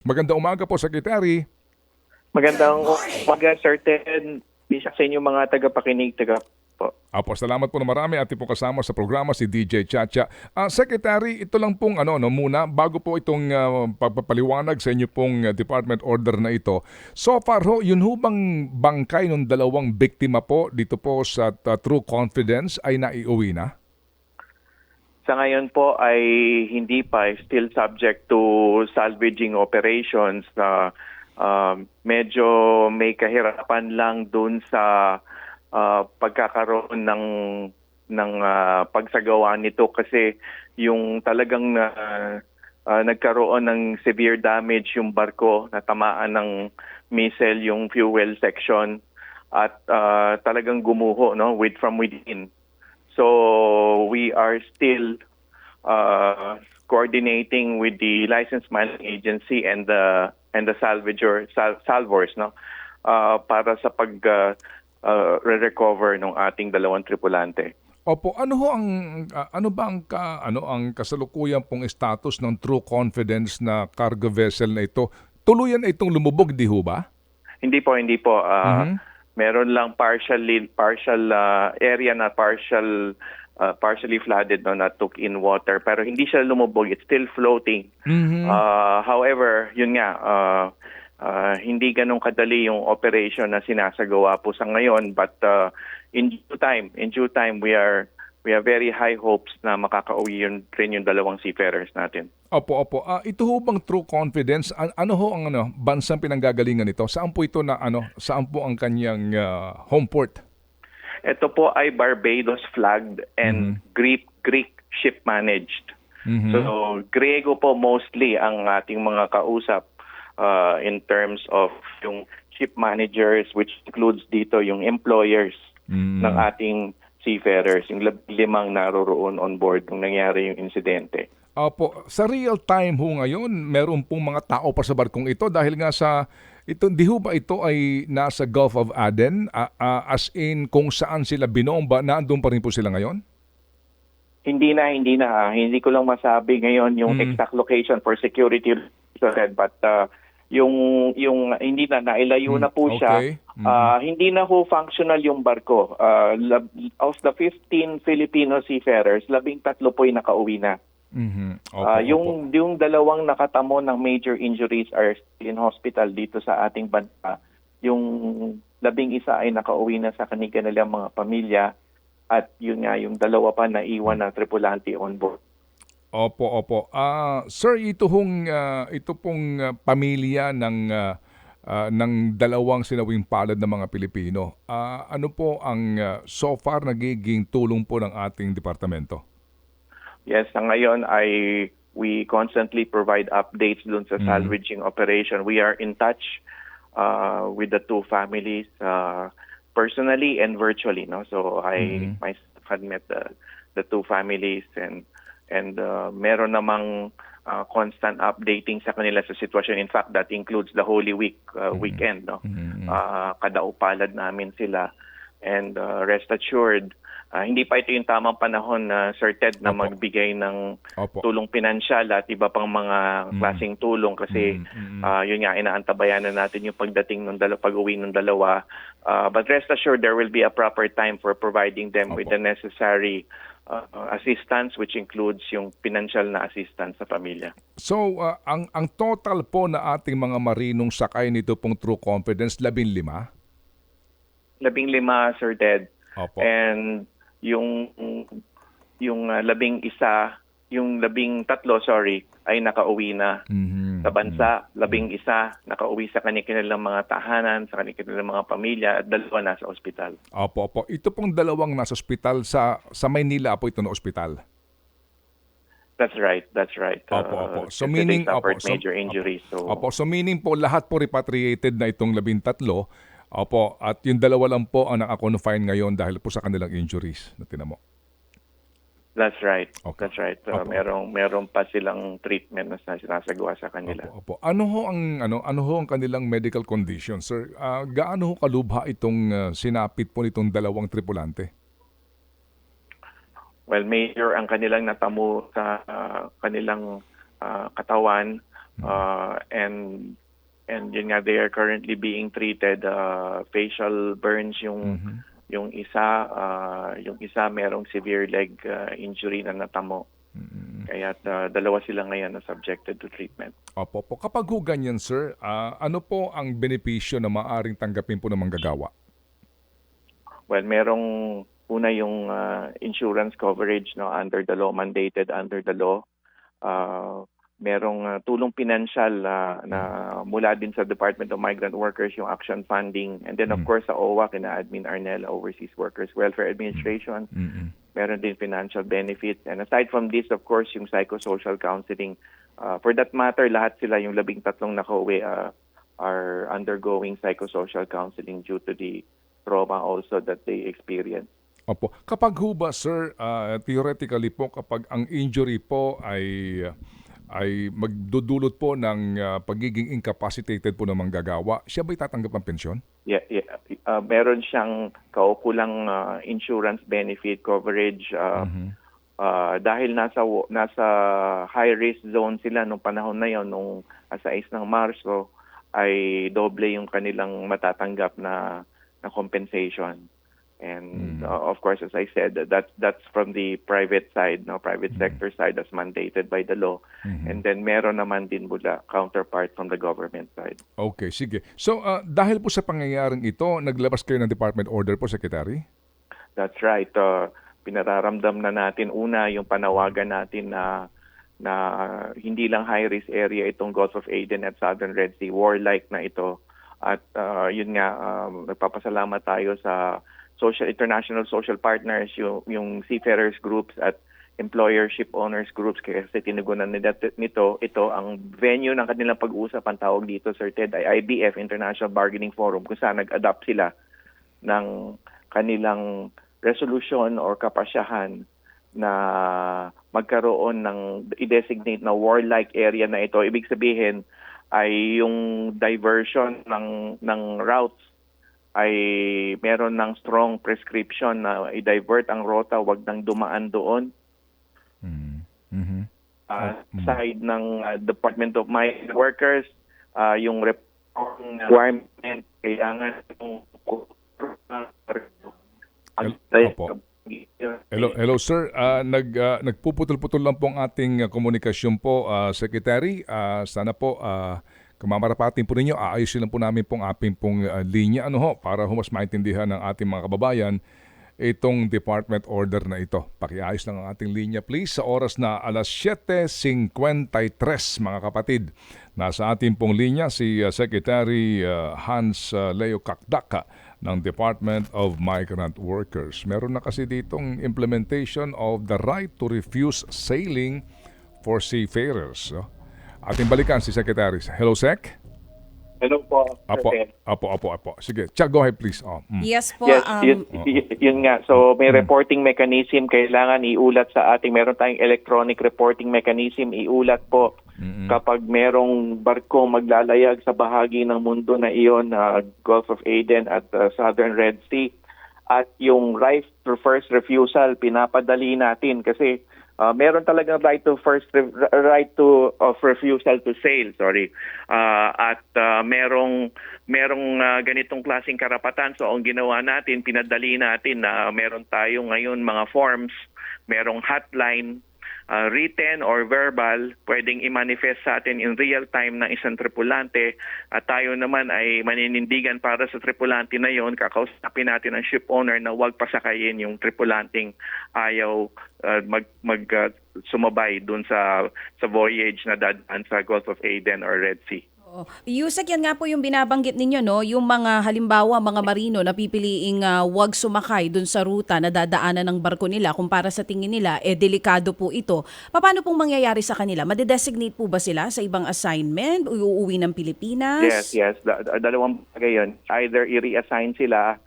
Magandang umaga po, Secretary. Magandang umaga, Sir Ted. Bisa sa inyo mga tagapakinig, taga po. Apo, salamat po na marami at po kasama sa programa si DJ Chacha. Ah, Secretary, ito lang pong ano, no, muna, bago po itong ah, pagpapaliwanag sa inyo pong ah, department order na ito. So far ho, yun ho bang bangkay ng dalawang biktima po dito po sa ah, True Confidence ay naiuwi na? Sa ngayon po ay hindi pa, still subject to salvaging operations na um, medyo may kahirapan lang dun sa ah, pagkakaroon ng ng ah, pagsagawa nito kasi yung talagang na ah, nagkaroon ng severe damage yung barko, natamaan ng missile yung fuel section at ah, talagang gumuho no with from within. So we are still uh, coordinating with the license mining agency and the and the salvager sal, salvors no uh, para sa pag uh, uh, recover ng ating dalawang tripulante. Opo, ano ho ang ah, ano ba ang ka, ano ang kasalukuyan pong status ng True Confidence na cargo vessel na ito? Tuluyan na itong lumubog, di ho ba? Hindi po, hindi po. Uh, Mhm. Meron lang partially partial uh, area na partial uh, partially flooded no na took in water pero hindi siya lumubog. It's still floating. Mhm. Uh, however, yun nga, uh, uh, hindi ganun kadali yung operation na sinasagawa po sa ngayon but uh, in due time, in due time we are we have very high hopes na makakauwi yun rin yung dalawang seafarers natin. Opo, opo. Ah, ito ho bang True Confidence? An- ano ho ang ano, bansang pinanggagalingan nito? Saan po ito na ano, saan po ang kanyang ah, home port? Ito po ay Barbados flagged and Greek Greek ship managed. Mhm. So Griego po mostly ang ating mga kausap uh, in terms of yung ship managers which includes dito yung employers Mm. ng ating seafarers, yung limang naroroon on board nung nangyari yung insidente. Opo, sa real time ho ngayon, meron pong mga tao pa sa barkong ito dahil nga sa ito di ho ba ito ay nasa Gulf of Aden Ah, ah, as in kung saan sila binomba, naandun pa rin po sila ngayon? Hindi na, hindi na. Hindi ko lang masabi ngayon yung Mm. exact location for security reasons, but uh, yung yung hindi na nailayo na po siya. Okay. Mhm. Ah, hindi na ho functional yung barko. Lab- of the 15 Filipino seafarers, labing tatlo po ay nakauwi na. Mhm. Opo, Ah, opo. yung yung dalawang nakatamo ng major injuries are still in hospital dito sa ating bansa. Yung labing isa ay nakauwi na sa kanilang mga pamilya at yun nga yung dalawa pa na iwan na tripulante on board. Opo, opo. Ah, sir, ito hong ah, ito pong ah, pamilya ng ah, ah, ng dalawang sinawing palad ng mga Pilipino. Ah, ano po ang ah, so far nagiging tulong po ng ating departamento? Yes, sa ngayon ay we constantly provide updates dun sa Mhm. salvaging operation. We are in touch uh, with the two families uh, personally and virtually. No, so I Mhm. myself had met the the two families and and uh, meron namang uh, constant updating sa kanila sa sitwasyon. In fact, that includes the Holy Week uh, weekend. No, Mhm. uh, kadaupalad namin sila. And uh, rest assured, uh, hindi pa ito yung tamang panahon na Sir Ted na Opo. magbigay ng Opo. tulong pinansyal at iba pang mga Mm. klaseng tulong kasi Mm, uh, yun nga inaantabayan na natin yung pagdating ng dalawa pag-uwi ng dalawa. Uh, but rest assured there will be a proper time for providing them with Opo. the necessary uh, assistance which includes yung pinansyal na assistance sa pamilya. So, ah, ang ang total po na ating mga marinong sakay nito pong True Confidence, labing lima? Labing lima, Sir Ted. Opo. And yung yung uh, labing isa, yung labing tatlo, sorry, ay nakauwi na Mhm. sa bansa. Labing isa nakauwi sa kanilang mga tahanan, sa kanilang mga pamilya, at dalawa nasa ospital. Opo, opo. Ito pong dalawang nasa ospital sa sa Maynila po ito na ospital. That's right, that's right. Opo, opo. So, kasi meaning- opo, so- major injuries. So, Opo, so meaning po lahat po repatriated na itong labintatlo. Opo, at yung dalawa lang po ang naka-confine ngayon dahil po sa kanilang injuries na tinamo. That's right. Okay. That's right. Uh, Opo. merong meron pa silang treatment na sinasagawa sa kanila. Opo, opo. Ano ho ang ano ano ho ang kanilang medical condition, sir? Ah, gaano ho kalubha itong ah, sinapit po nitong dalawang tripulante? Well, major ang kanilang natamo sa uh, kanilang uh, katawan Uh, and and yun nga they are currently being treated uh, facial burns yung Mhm. Yung isa uh, yung isa merong severe leg uh, injury na natamo. Mm-mm. Kaya uh, dalawa sila ngayon na subjected to treatment. Opo po. Kapag ho ganyan, sir, ah, ano po ang benepisyo na maaring tanggapin po ng manggagawa? Well, merong una yung uh, insurance coverage no under the law mandated under the law. Uh, merong uh, tulong pinansyal uh, na mula din sa Department of Migrant Workers yung action funding and then of Mm. course sa OWA kina Admin Arnel Overseas Workers Welfare Administration Mm-mm. meron din financial benefits and aside from this of course yung psychosocial counseling uh, for that matter lahat sila yung labing tatlong nakauwi uh, are undergoing psychosocial counseling due to the trauma also that they experience. Opo. Kapag ho ba, sir, ah, theoretically po, kapag ang injury po ay ay magdudulot po ng ah, pagiging incapacitated po ng manggagawa, siya ba'y tatanggap ng pensyon? Yeah, yeah. Uh, meron siyang kaukulang uh, insurance benefit coverage uh, Mhm. uh, dahil nasa nasa high risk zone sila nung panahon na yon nung uh, sa 6 ng Marso ay doble yung kanilang matatanggap na na compensation. And Mm. uh, of course as I said that that's from the private side no private Mm. sector side as mandated by the law. Mhm. And then meron naman din mula counterpart from the government side. Okay, sige. So, ah, dahil po sa pangyayaring ito, naglabas kayo ng department order po, Secretary? That's right. Uh, pinararamdam na natin una yung panawagan natin na na hindi lang high risk area itong Gulf of Aden at Southern Red Sea warlike na ito at uh, yun nga um, nagpapasalamat tayo sa social international social partners yung yung seafarers groups at employer ship owners groups kasi tinugunan nito ito ang venue ng kanilang pag-uusap ang tawag dito Sir Ted ay IBF International Bargaining Forum kung saan nag-adapt sila ng kanilang resolution or kapasyahan na magkaroon ng i-designate na warlike area na ito. Ibig sabihin ay yung diversion ng ng routes ay meron ng strong prescription na i-divert ang rota, wag nang dumaan doon. Mhm. Mhm. Uh, Mm. side ng uh, Department of Migrant Workers, uh, yung requirement, kailangan yung El- Opo. Hello, hello sir. Ah, nag ah, nagpuputol-putol lang po ang ating ah, komunikasyon po, ah, Secretary. Ah, sana po uh, kumamarapatin po ninyo. Aayusin lang po namin pong aping pong ah, linya ano ho para ho mas maintindihan ng ating mga kababayan itong department order na ito. Pakiayos lang ang ating linya please sa oras na alas 7.53 mga kapatid. Nasa ating pong linya si ah, Secretary ah, Hans ah, Leo Kakdaka ng Department of Migrant Workers. Meron na kasi ditong implementation of the right to refuse sailing for seafarers. No? Ating balikan si Secretary. Hello, Sec? Hello po. Apo, apo, apo, apo. Sige, Chuck, go ahead please. Oh, mm. Yes po. Yes, um, yun, yun nga. So may reporting mechanism kailangan iulat sa ating meron tayong electronic reporting mechanism iulat po Mm-mm. kapag merong barko maglalayag sa bahagi ng mundo na iyon na Gulf of Aden at uh, Southern Red Sea at yung right to first refusal pinapadali natin kasi uh, meron talagang right to first right to of refusal to sail sorry. Uh, at uh, merong merong uh, ganitong klaseng karapatan. So ang ginawa natin pinadali natin na meron tayo ngayon mga forms merong hotline uh, written or verbal, pwedeng i-manifest sa atin in real time ng isang tripulante at tayo naman ay maninindigan para sa tripulante na yon kakausapin natin ang ship owner na huwag pasakayin yung tripulanting ayaw uh, mag, mag uh, sumabay dun sa sa voyage na dadaan sa Gulf of Aden or Red Sea. Oo. Yusek, yan nga po yung binabanggit ninyo, no? Yung mga halimbawa, mga marino na pipiliing ah, wag sumakay dun sa ruta na dadaanan ng barko nila kung para sa tingin nila, eh delikado po ito. Paano pong mangyayari sa kanila? Madedesignate po ba sila sa ibang assignment? Uuwi ng Pilipinas? Yes, yes. Da- da- dalawang bagay yun. Either i-reassign sila,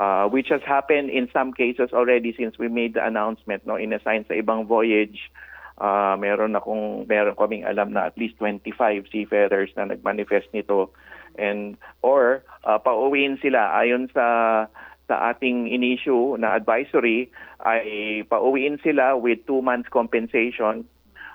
uh, which has happened in some cases already since we made the announcement, no, inassign sa ibang voyage. Uh, meron akong meron kaming alam na at least 25 seafarers na nagmanifest nito and or uh, pauwiin sila ayon sa sa ating in-issue na advisory ay pauwiin sila with two months compensation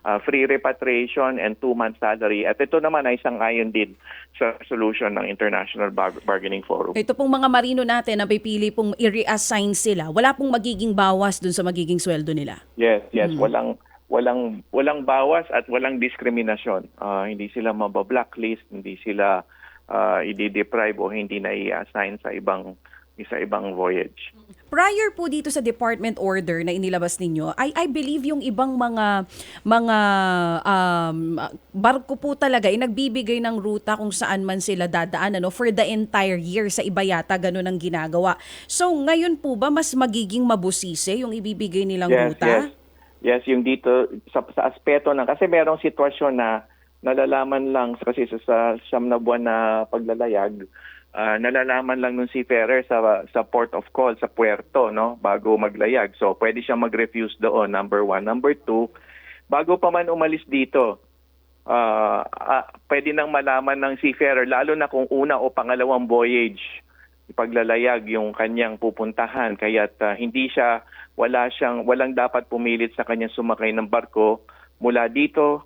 uh, free repatriation and two-month salary. At ito naman ay sangayon din sa resolution ng International Bar- Bargaining Forum. Ito pong mga marino natin na pipili pong i-reassign sila, wala pong magiging bawas dun sa magiging sweldo nila. Yes, yes, walang walang walang bawas at walang diskriminasyon. Ah, hindi sila mabablacklist, hindi sila uh, i-deprive o hindi na i-assign sa ibang sa ibang voyage. Prior po dito sa department order na inilabas ninyo, I, I believe yung ibang mga mga um, barko po talaga ay nagbibigay ng ruta kung saan man sila dadaan ano, for the entire year. Sa iba yata ganun ang ginagawa. So ngayon po ba mas magiging mabusise yung ibibigay nilang yes, ruta? yes. Yes, yung dito sa, sa aspeto ng kasi merong sitwasyon na nalalaman lang kasi sa, sa siyam na buwan na paglalayag, ah, nalalaman lang nung seafarer sa sa port of call sa puerto no bago maglayag. So pwede siyang mag-refuse doon number one. Number two, bago pa man umalis dito, ah, ah, pwede nang malaman ng seafarer lalo na kung una o pangalawang voyage ipaglalayag yung kanyang pupuntahan kaya't ah, hindi siya wala siyang walang dapat pumilit sa kanyang sumakay ng barko mula dito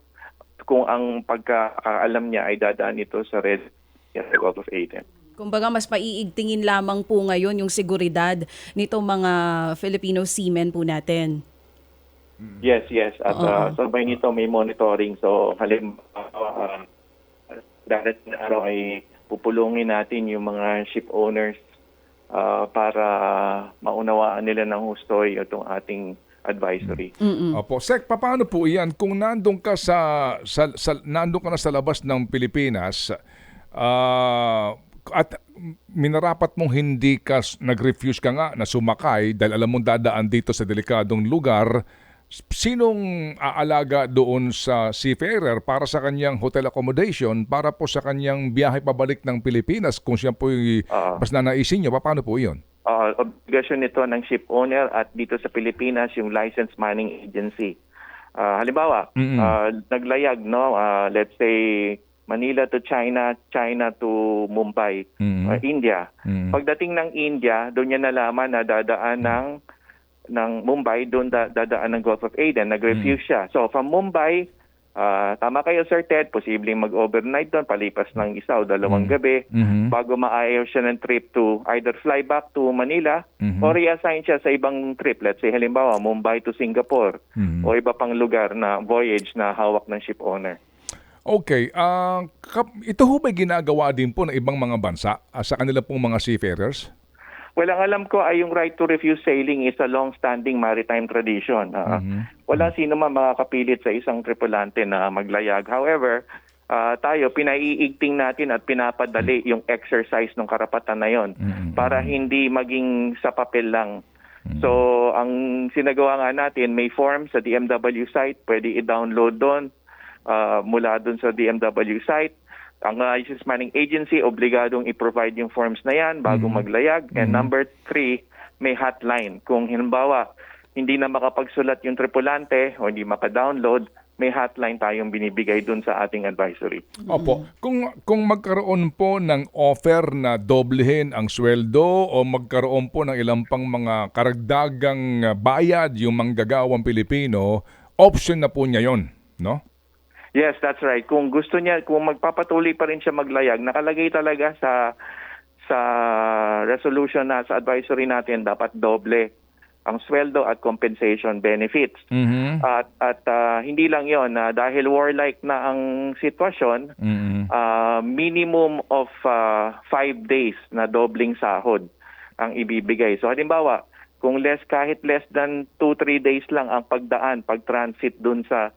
kung ang pagkakaalam niya ay dadaan ito sa Red Sea, sa Gulf of Aden. Kumbaga mas maiigtingin lamang po ngayon yung seguridad nitong mga Filipino seamen po natin. Yes, yes. At Oo. uh, sabay nito may monitoring. So halimbawa, uh, darating na araw ay pupulungin natin yung mga ship owners uh, para maunawaan nila ng husto itong ating advisory. Opo, Sek, paano po 'yan kung nandun ka sa, sa, sa nandun ka na sa labas ng Pilipinas ah, at minarapat mong hindi ka nag-refuse ka nga na sumakay dahil alam mong dadaan dito sa delikadong lugar, sinong aalaga doon sa seafarer para sa kanyang hotel accommodation para po sa kanyang biyahe pabalik ng Pilipinas kung siya po Ah. mas nanaisin niya, paano po 'yon? uh, obligasyon nito ng ship owner at dito sa Pilipinas yung licensed mining agency. Uh, halimbawa, Mm-mm. uh, naglayag no, uh, let's say Manila to China, China to Mumbai, Mm-mm. uh, India. Mm. Pagdating ng India, doon niya nalaman na dadaan ng ng Mumbai, doon da, dadaan ng Gulf of Aden, nag-refuse siya. So from Mumbai, ah, tama kayo Sir Ted, posibleng mag-overnight doon, palipas ng isa o dalawang gabi Mhm. bago maayaw siya ng trip to either fly back to Manila Mhm. or reassign siya sa ibang trip. Let's say halimbawa Mumbai to Singapore Mhm. o iba pang lugar na voyage na hawak ng ship owner. Okay, kap- ito ho ba ginagawa din po ng ibang mga bansa ah, sa kanila pong mga seafarers? Well, ang alam ko ay yung right to refuse sailing is a long-standing maritime tradition. Ah, Wala sino man makakapilit sa isang tripulante na maglayag. However, ah, tayo, pinaiigting natin at pinapadali yung exercise ng karapatan na yon para hindi maging sa papel lang. So, ang sinagawa nga natin, may form sa DMW site, pwede i-download doon ah, mula doon sa DMW site. Ang uh, ISIS Manning Agency, obligadong i-provide yung forms na yan bago maglayag. And number three, may hotline. Kung halimbawa, hindi na makapagsulat yung tripulante o hindi maka-download, may hotline tayong binibigay dun sa ating advisory. Opo. Kung kung magkaroon po ng offer na doblehin ang sweldo o magkaroon po ng ilang pang mga karagdagang bayad yung manggagawang Pilipino, option na po niya 'yon, no? Yes, that's right. Kung gusto niya, kung magpapatuloy pa rin siya maglayag, nakalagay talaga sa sa resolution na sa advisory natin dapat doble ang sweldo at compensation benefits. Mhm. At at ah, hindi lang 'yon, na dahil warlike na ang sitwasyon, Mhm. ah, minimum of ah, five days na dobling sahod ang ibibigay. So halimbawa, kung less kahit less than 2-3 days lang ang pagdaan, pag-transit dun sa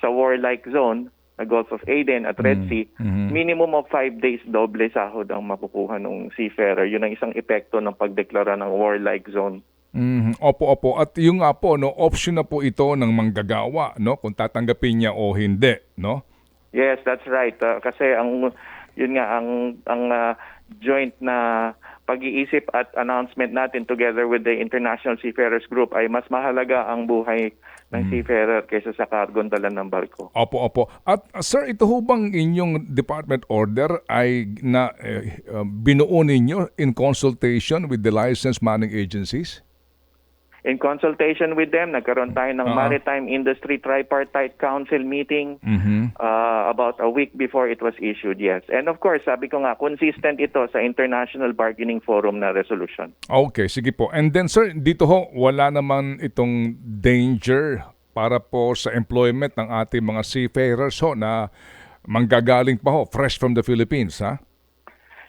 sa warlike zone, na Gulf of Aden at Red Sea, mhm. minimum of 5 days doble sahod ang makukuha ng seafarer. Yun ang isang epekto ng pagdeklara ng warlike zone. Mhm. Opo, opo. At yung nga po, no, option na po ito ng manggagawa, no, kung tatanggapin niya o hindi, no? Yes, that's right. Uh, kasi ang yun nga ang ang uh, joint na pag-iisip at announcement natin together with the International Seafarers Group ay mas mahalaga ang buhay ng seafarer kaysa sa kargon dala ng barko. Opo, opo. At uh, sir, ito ho bang inyong department order ay na eh, uh, binuo ninyo in consultation with the licensed manning agencies? In consultation with them, nagkaroon tayo ng Oo. Maritime Industry Tripartite Council meeting Mhm. uh, about a week before it was issued, yes. And of course, sabi ko nga, consistent ito sa International Bargaining Forum na resolution. Okay, sige po. And then sir, dito ho, wala naman itong danger para po sa employment ng ating mga seafarers ho na manggagaling pa ho, fresh from the Philippines, ha?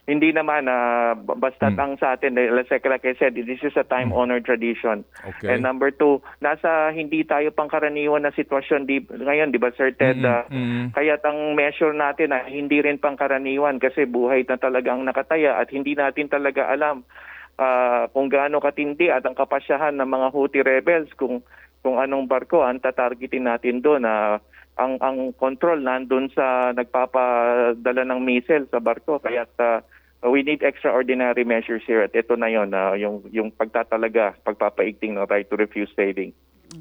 Hindi naman, uh, basta't ang sa atin, eh, like like I said, this is a time-honored tradition. Okay. And number two, nasa hindi tayo pangkaraniwan na sitwasyon di, ngayon, di ba Sir Ted? Mm-mm, Uh, mm. Kaya't ang measure natin ay hindi rin pangkaraniwan kasi buhay na talagang nakataya at hindi natin talaga alam ah, kung gaano katindi at ang kapasyahan ng mga Houthi rebels kung kung anong barko ang tatargetin natin doon na ang ang control nandun sa nagpapadala ng missile sa barko kaya we need extraordinary measures here at ito na yon na yung yung pagtatalaga pagpapaigting ng right to refuse sailing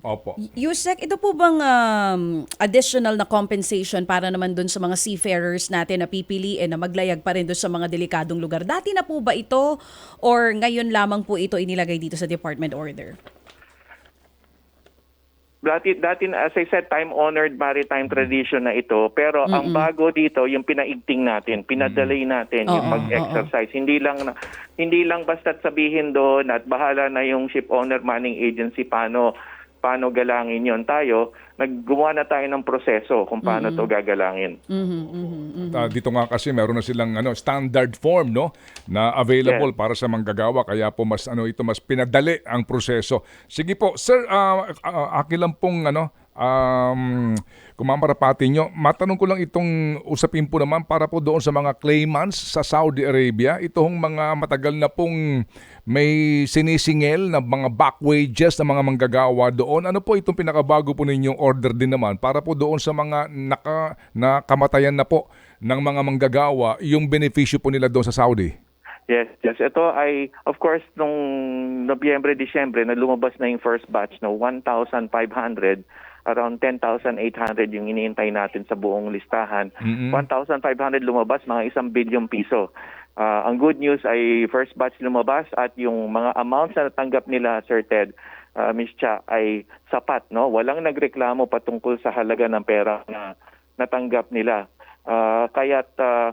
Opo. Yusek, ito po bang um, additional na compensation para naman dun sa mga seafarers natin na pipiliin na maglayag pa rin dun sa mga delikadong lugar? Dati na po ba ito or ngayon lamang po ito inilagay dito sa department order? Dati, dati, as I said, time-honored maritime tradition na ito. Pero ang bago dito, yung pinaigting natin, pinadalay natin yung Oo, pag-exercise. Hindi lang na, hindi lang basta't sabihin doon at bahala na yung ship owner manning agency paano paano galangin yon tayo. Naggumawa na tayo ng proseso kung paano to gagalangin. Mhm, mhm, mhm. Ah, dito nga kasi meron na silang ano standard form no na available para sa manggagawa kaya po mas ano ito mas pinadali ang proseso. Sige po, sir, ah ah, akin lang pong ano um kumamarapati nyo. Matanong ko lang itong usapin po naman para po doon sa mga claimants sa Saudi Arabia. Itong mga matagal na pong may sinisingil na mga back wages na mga manggagawa doon. Ano po itong pinakabago po ninyong order din naman para po doon sa mga naka, nakamatayan na po ng mga manggagawa yung benepisyo po nila doon sa Saudi? Yes, yes. Ito ay, of course, nung Nobyembre, Disyembre, na lumabas na yung first batch, no, 1,500, around 10,800 yung iniintay natin sa buong listahan. 1,500 lumabas, mga isang bilyong piso. Ah, ang good news ay first batch lumabas at yung mga amounts na natanggap nila, Sir Ted, ah, Ms. Cha, ay sapat. No? Walang nagreklamo patungkol sa halaga ng pera na natanggap nila. Ah, kaya't ah,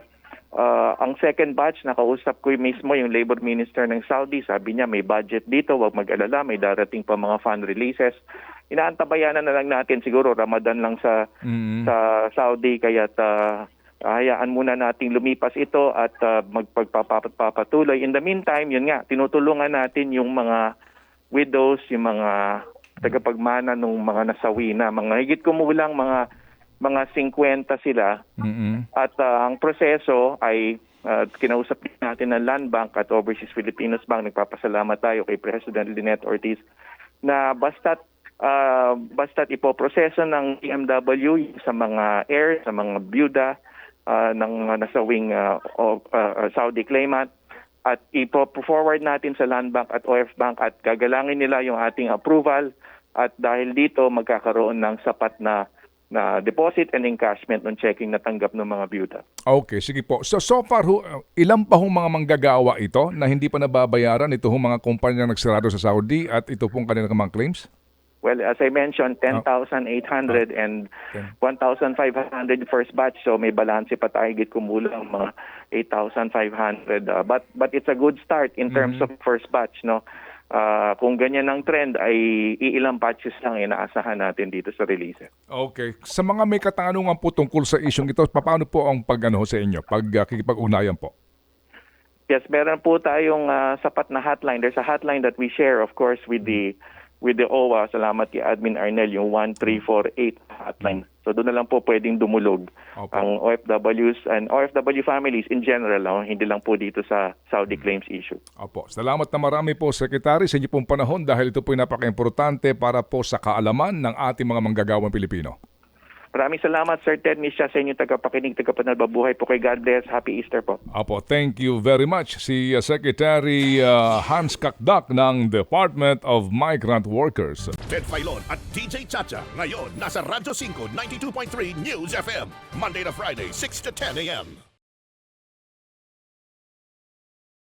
Ah, ang second batch, nakausap ko yung mismo yung labor minister ng Saudi. Sabi niya may budget dito, wag mag-alala, may darating pa mga fund releases. Inaantabayanan na lang natin siguro Ramadan lang sa Mm. sa Saudi kaya hayaan muna nating lumipas ito at uh, magpagpapatuloy. In the meantime, yun nga, tinutulungan natin yung mga widows, yung mga tagapagmana ng mga nasawi na, mga higit kumulang mga mga 50 sila Mm-mm. at uh, ang proseso ay uh, kinausap natin ng Land Bank at Overseas Filipinos Bank. Nagpapasalamat tayo kay President Lynette Ortiz na basta't uh, basta't ipoproseso ng DMW sa mga air, sa mga byuda uh, ng nasawing uh, o- uh, Saudi claimant at ipo-forward natin sa Land Bank at OF Bank at gagalangin nila yung ating approval at dahil dito magkakaroon ng sapat na na deposit and encashment ng checking na tanggap ng mga byuda. Okay, sige po. So, so far, ho, ilan pa hong mga manggagawa ito na hindi pa nababayaran ito hong mga kumpanya nagsarado sa Saudi at ito pong kanilang mga claims? Well, as I mentioned, 10,800 and 1,500 first batch. So may balance pa tayo git kumulang mga 8,500. Uh, but but it's a good start in terms of first batch, no. Ah, kung ganyan ang trend ay iilang batches lang inaasahan natin dito sa release. Okay. Sa mga may katanungan po tungkol sa isyong ito, paano po ang pag ano, sa inyo, pag uh, kikipag-ugnayan po? Yes, meron po tayong ah, sapat na hotline. There's a hotline that we share of course with the with the OWA. Salamat kay Admin Arnel yung 1348 hotline. So doon na lang po pwedeng dumulog Opo. ang OFWs and OFW families in general, no? hindi lang po dito sa Saudi claims issue. Opo. Salamat na marami po, Secretary, sa inyo pong panahon dahil ito po ay napaka-importante para po sa kaalaman ng ating mga manggagawang Pilipino. Maraming salamat Sir Ted Misha sa inyo tagapakinig, tagapanal, babuhay po kay God bless. Happy Easter po. Opo, thank you very much. Si uh, Secretary uh, Hans Kakdak ng Department of Migrant Workers. Ted Filon at DJ Chacha. Ngayon, nasa Radyo 5, 92.3 News FM. Monday to Friday, 6 to 10 a.m.